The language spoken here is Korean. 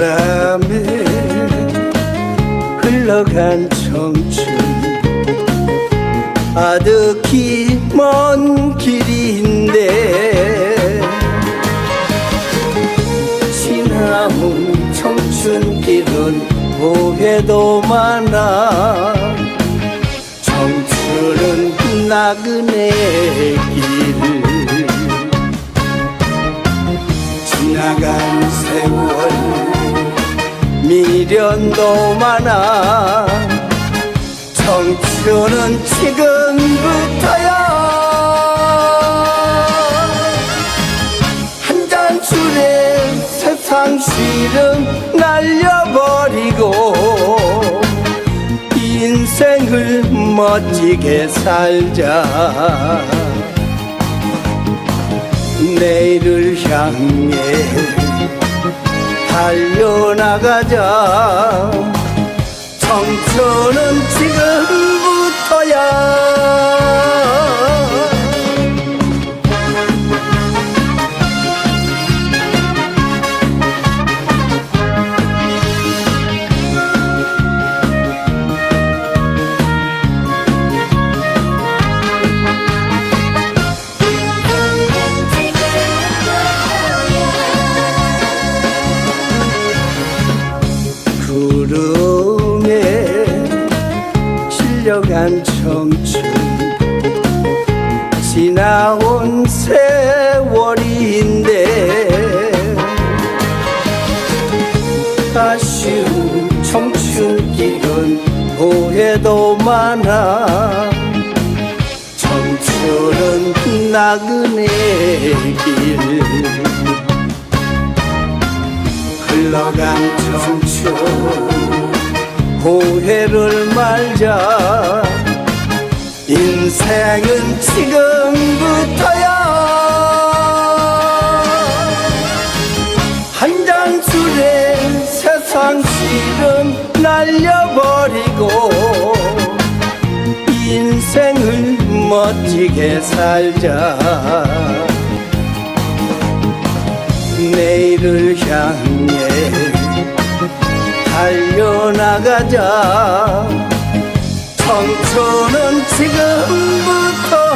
바람에 흘러간 청춘. 아득히 먼 길인데 지나온 청춘길은 오해도 많아. 청춘은 나그네의 길 지나간 세월. 미련도 많아. 청춘은 지금부터야. 한 잔 술에 세상 시름 날려버리고 인생을 멋지게 살자. 내일을 향해 달려나가자. 청춘은 지금부터야 구름에 실려간 청춘. 지나온 세월인데 아쉬운 청춘길은 후회도 많아. 청춘은 나그네 길. 흘러간 청춘 후회를 말자. 인생은 지금부터야. 한 잔 술에 세상 시름 날려버리고 인생을 멋지게 살자. 내일을 향해 달려나가자. 청춘은 지금부터야